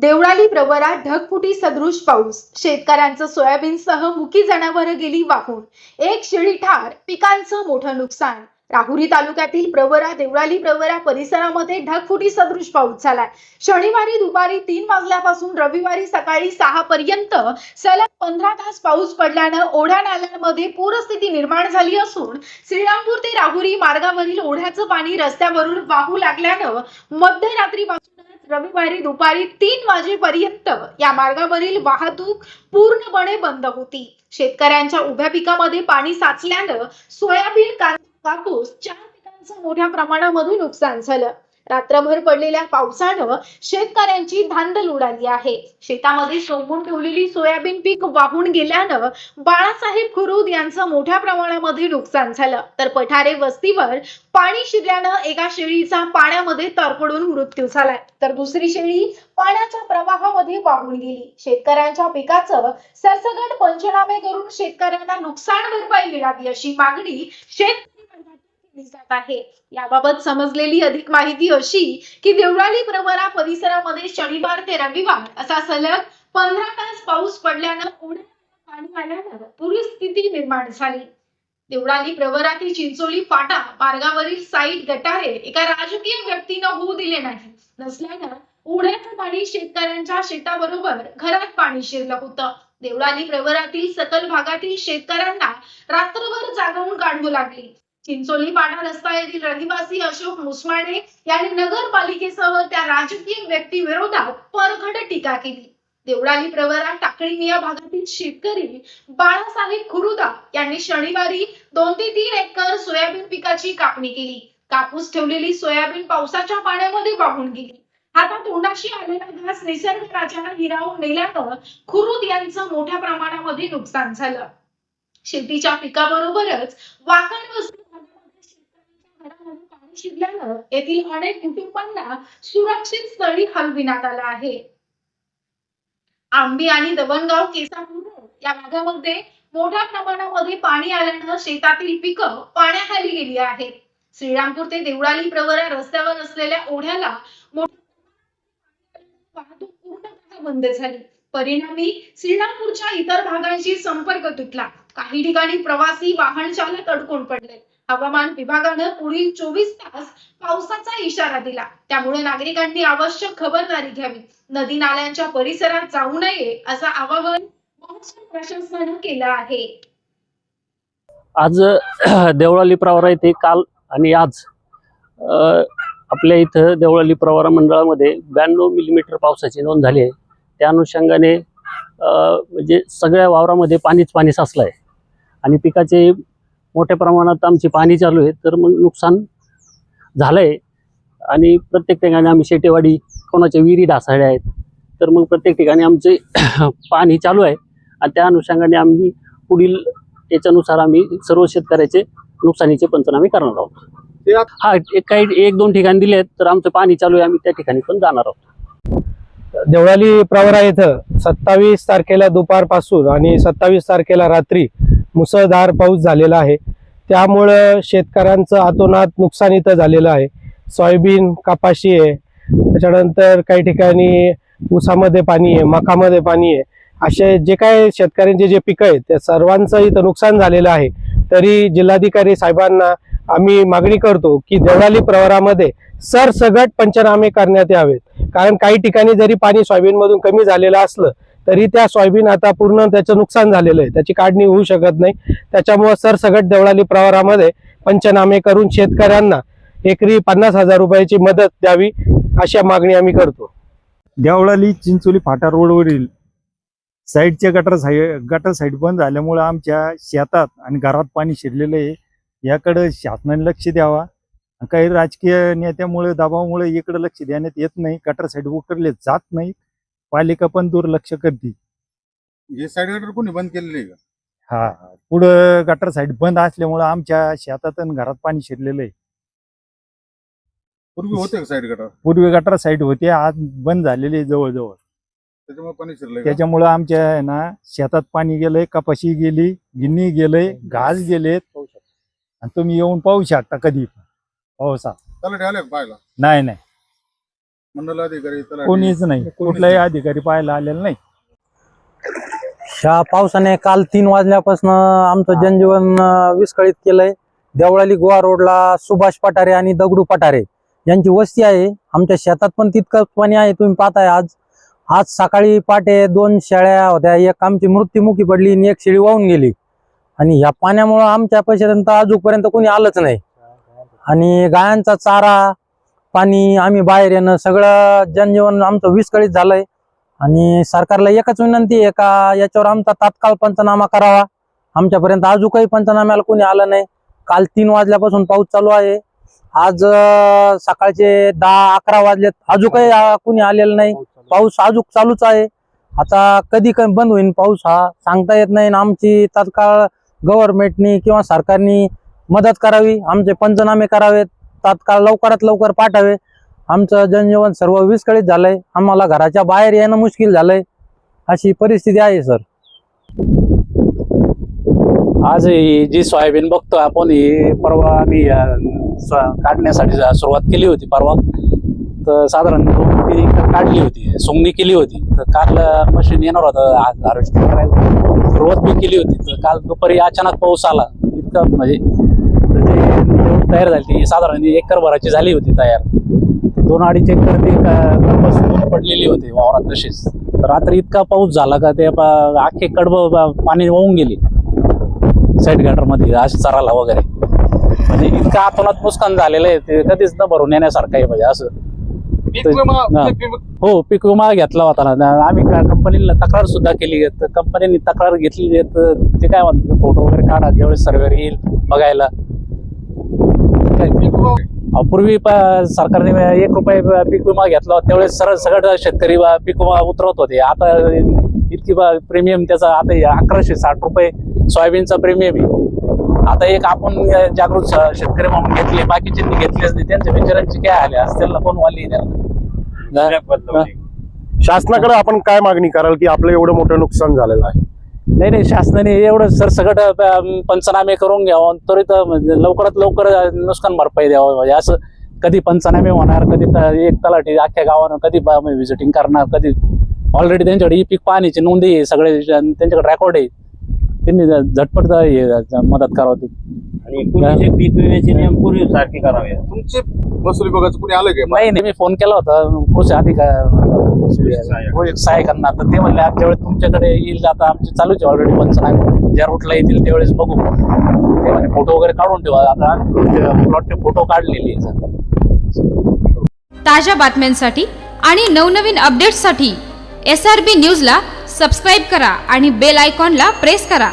देवळाली प्रवरा ढगफुटी सदृश पाऊस. शेतकऱ्यांचं सोयाबीनसह मुकी जनावरं गेली वाहून. एक शेळी ठार पिकांचं मोठं नुकसान. राहुरी तालुक्यातील प्रवरा देवळाली प्रवरा परिसरामध्ये ढगफुटी सदृश पाऊस झालाय. शनिवारी दुपारी तीन वाजल्यापासून रविवारी सकाळी सहा पर्यंत सलग पंधरा तास पाऊस पडल्यानं ओढ्या नाल्यांमध्ये पूरस्थिती निर्माण झाली असून श्रीरामपूर ते राहुरी मार्गावरील ओढ्याचं पाणी रस्त्यावरून वाहू लागल्यानं मध्यरात्रीपासून रविवारी दुपारी तीन वाजेपर्यंत या मार्गावरील वाहतूक पूर्णपणे बंद होती. शेतकऱ्यांच्या उभ्या पिकामध्ये पाणी साचल्यानं सोयाबीन कापूस चार पिकांचं मोठ्या प्रमाणामध्ये नुकसान झालं. रात्रभर पडलेल्या पावसानं शेतकऱ्यांची धांदल उडाली आहे. शेतामध्ये सोंगून ठेवलेली सोयाबीन पीक वाहून गेल्यानं बाळासाहेब खुरुद यांचं मोठ्या प्रमाणामध्ये नुकसान झालं. तर पठारे वस्तीवर पाणी शिरल्यानं एका शेळीचा पाण्यामध्ये तरपडून मृत्यू झालाय. तर दुसरी शेळी पाण्याच्या प्रवाहामध्ये वाहून गेली. शेतकऱ्यांच्या पिकाचं सरसगट पंचनामे करून शेतकऱ्यांना नुकसान भरपाई मिळावी अशी मागणी शेत जात आहे. याबाबत समजलेली अधिक माहिती अशी की देवळाली प्रवरा परिसरामध्ये शनिवार ते रविवार असा सलग पंधरा तास पाऊस पडल्यानं पाणी आल्यानं पूरस्थिती निर्माण झाली. देवळाली प्रवरातील चिंचोली फाटा मार्गावरील साईट गटारे एका राजकीय व्यक्तीनं होऊ दिले नाही नसल्यानं ओढ्याचं पाणी शेतकऱ्यांच्या शेताबरोबर घरात पाणी शिरलं होतं. देवळाली प्रवरातील सकल भागातील शेतकऱ्यांना रात्रभर जागवून काढू लागली. चिंचोली पाडा रस्ता येथील रहिवासी अशोक मुसमाडे यांनी नगरपालिकेसह त्या राजकीय व्यक्ती विरोधात परखड टीका केली. देवळाली प्रवरा टाकळी या भागातील शेतकरी बाळासाहेब खुरुदा यांनी शनिवारी दोन ते तीन एकर सोयाबीन पिकाची कापणी केली. कापूस ठेवलेली सोयाबीन पावसाच्या पाण्यामध्ये वाहून गेली. हातात तोंडाशी आलेला घास निसर्ग राजाला हिरावून नेल्यानं खुरुद यांचं मोठ्या प्रमाणामध्ये नुकसान झालं. शेतीच्या पिकाबरोबरच वाकण वस्तू पाणी शिरल्यानं येथील अनेक कुटुंबांना सुरक्षित स्थळी हलविण्यात आलं आहे. आंबी आणि दबणगाव केसापूर या भागामध्ये मोठ्या प्रमाणामध्ये पाणी आल्यानं शेतातील पिकं पाण्याखाली गेली आहेत. श्रीरामपूर ते देवळाली प्रवरा रस्त्यावर असलेल्या ओढ्याला वाहतूक पूर्णतः बंद झाली. परिणामी श्रीरामपूरच्या इतर भागांशी संपर्क तुटला. काही ठिकाणी प्रवासी वाहन चालक अडकून पडले. हवामान विभागानं पुढील चोवीस तास पावसाचा इशारा दिला. त्यामुळे नागरिकांनी आवश्यक खबरदारी घ्यावी. नदी नाल्यांच्या परिसरात जाऊ नये असं आवाहन महसूल प्रशासनानं केलं आहे. आज देवळाली प्रवारा येथे काल आणि आज आपल्या इथं देवळाली प्रवारा मंडळामध्ये ब्याण्णव मिलीमीटर पावसाची नोंद झाली आहे. त्या अनुषंगाने म्हणजे सगळ्या वावरामध्ये पाणीच पाणी साचलं आहे आणि पिकाचे मोठ्या प्रमाणात आमची पाणी चालू आहे. तर मग नुकसान झालं आहे आणि प्रत्येक ठिकाणी आम्ही शेटेवाडी कोणाच्या विहिरी ढासाळ्या आहेत. तर मग प्रत्येक ठिकाणी आमचे पाणी चालू आहे. आणि त्या अनुषंगाने आम्ही पुढील याच्यानुसार आम्ही सर्व शेतकऱ्याचे नुकसानीचे पंचनामे करणार आहोत. हा एक काही एक दोन ठिकाणी दिले आहेत तर आमचं पाणी चालू आहे. आम्ही त्या ठिकाणी पण जाणार आहोत. देवळाली प्रवरा इथं सत्तावीस तारखेला दुपारपासून आणि सत्तावीस तारखेला रात्री मुसळधार पाऊस झालेला आहे. त्यामुळं शेतकऱ्यांचं अतोनात नुकसान इथं झालेलं आहे. सोयाबीन कपाशी आहे. त्याच्यानंतर काही ठिकाणी ऊसामध्ये पाणी आहे मकामध्ये पाणी आहे. असे जे काय शेतकऱ्यांचे जे पिकं आहेत त्या सर्वांचं इथं नुकसान झालेलं आहे. तरी जिल्हाधिकारी साहेबांना आम्ही मागणी करतो की देवळाली प्रवारामध्ये सरसगट पंचनामे करण्यात यावेत. कारण काही ठिकाणी जरी पाणी सोयाबीनमधून कमी झालेलं असलं तरी त्या सोयाबीन आता पूर्ण त्याचं नुकसान झालेलं आहे. त्याची काढणी होऊ शकत नाही. त्याच्यामुळं सरसगट देवळाली प्रवारामध्ये पंचनामे करून शेतकऱ्यांना एकरी पन्नास हजार रुपयाची मदत द्यावी अशा मागणी आम्ही करतो. देवळाली चिंचोली फाटा रोडवरील साईडचे गटर साईड गटर साईड बंद झाल्यामुळं आमच्या शेतात आणि घरात पाणी शिरलेलं आहे. याकडं शासनाने लक्ष द्यावा. काही राजकीय नेत्यामुळे दबावामुळे इकडं लक्ष देण्यात येत नाही. गटर साईड उकरले जात नाहीत. पालिका पण दुर्लक्ष करते. हे साईड गटर कोणी बंद केलेले आहे का? हा पुढं गटर साईड बंद असल्यामुळं आमच्या शेतात आणि घरात पाणी शिरलेलं आहे. पूर्वी होते का साईड गटर पूर्वी गटर साईड होते आज बंद झालेले आहे जवळजवळ. त्याच्यामुळे पाणी शिरलंय का? त्याच्यामुळं आमच्या आहे ना शेतात पाणी गेलंय कपाशी गेली गिन्नी गेलंय घास गेलेत. आणि तुम्ही येऊन पाहू शकता कधी पण. पावसा त्याला आले पाहायला? नाही नाही. कोणीच नाही. कुठलाही अधिकारी पाहायला आलेला नाही. ह्या पावसाने काल तीन वाजल्यापासून आमचं जनजीवन अं, विस्कळीत केलंय. देवळाली गोवा रोडला सुभाष पठारे आणि दगडू पठारे यांची वस्ती आहे. आमच्या शेतात पण तितकंच पाणी आहे. तुम्ही पाहताय आज. आज सकाळी पाटे दोन शेळ्या होत्या. एक आमची मृत्युमुखी पडली आणि एक शेळी वाहून गेली. आणि ह्या पाण्यामुळं आमच्या पैशापर्यंत अजूनपर्यंत कोणी आलंच नाही. आणि गायांचा चारा पाणी आम्ही बाहेर येणं सगळं जनजीवन आमचं विस्कळीत झालंय. आणि सरकारला एकच विनंती आहे का याच्यावर आमचा तात्काळ पंचनामा करावा. आमच्यापर्यंत अजून काही पंचनाम्याला कोणी आलं नाही. काल तीन वाजल्यापासून पाऊस चालू आहे. आज सकाळचे दहा अकरा वाजलेत. अजून काही कोणी आलेलं नाही. पाऊस अजून चालूच आहे. आता कधी कधी बंद होईल पाऊस हा सांगता येत नाही. आमची तात्काळ गव्हर्नमेंटनी किंवा सरकारनी मदत करावी. आमचे पंचनामे करावेत. तात्काळ लवकरात लवकर पाठावे. आमचं जनजीवन सर्व विस्कळीत झालंय. आम्हाला घराच्या बाहेर येणं मुश्किल झालंय. अशी परिस्थिती आहे सर. आज ही जी सोयाबीन बघतो आपण ही परवा आम्ही काढण्यासाठी सुरुवात केली होती परवा. तर साधारण दोन तीन एकर काढली होती. सोंगणी केली होती. तर काल मशीन येणार होतं आज हार्वेस्टिंग करायला. सुरुवात बी केली होती. तर काल दुपारी अचानक पाऊस आला. इतकं म्हणजे, म्हणजे तयार झाली ती साधारण एकर भराची झाली होती तयार. दोन अडीच एकर ती क- कडबं सुकून पडलेली होती वावरात तशीच. तर रात्री इतका पाऊस झाला का ते अख्खे कडबं पाणी वाहून गेली. साईड गटरमध्ये अशी चराला वगैरे. म्हणजे इतकं आतोनात नुकसान झालेलं आहे. ते कधीच न भरून येण्यासारखं आहे म्हणजे असं. हा. पीक विमा- घेतला होता ना. आम्ही कंपनीला तक्रार सुद्धा केली. कंपनीने तक्रार घेतली. ते काय म्हणतात फोटो वगैरे काढा. ज्यावेळेस सर्वेर येईल बघायला. पूर्वी सरकारने एक रुपये पीक विमा घेतला होता. त्यावेळेस सरळ सगळं शेतकरी पीक विमा उतरवत होते. आता इतकी प्रीमियम त्याचा आता अकराशे साठ रुपये सोयाबीनचा प्रीमियम आहे. आता एक आपण जागृत शेतकरी म्हणून घेतले बाकीच्यांनी घेतलेच नाही त्यांच्या बिचारांची काय आले? असं त्यांना कोण वाली शासनाकडे आपण काय मागणी कराल की आपलं एवढं मोठं नुकसान झालेलं आहे? नाही नाही शासनाने एवढं सर सगळं पंचनामे करून घ्यावं त्वरित म्हणजे लवकरात लवकर नुकसान भरपाई द्यावं म्हणजे असं कधी पंचनामे होणार कधी त- एक तलाठी अख्ख्या गावानं कधी व्हिजिटिंग म्हणजे करणार कधी ऑलरेडी त्यांच्याकडे ई पीक पाहण्याची नोंदी आहे सगळे त्यांच्याकडे रेकॉर्ड आहे त्यांनी झटपट मदत करावं ती. आणि पूर्वीचे पीक विम्याचे नियम पूर्वी सारखे करावे. तुमचे महसूल विभागाचं कुणी आलं का? नाही नाही मी फोन केला होता. कृषी अधिकारी सहाय्यकांना तर ते म्हणले आमच्या वेळेस तुमच्याकडे येईल आता आमचे चालूच आहे ऑलरेडी पंचनामे. ज्या रूटला येतील त्यावेळेस बघू. ते म्हणे फोटो वगैरे काढून ठेवा. आता प्लॉटचे फोटो काढलेले आहे ताज्या बातम्यांसाठी आणि नवनवीन अपडेट्ससाठी एस आर बी न्यूजला सबस्क्राईब करा आणि बेल आयकॉनला प्रेस करा.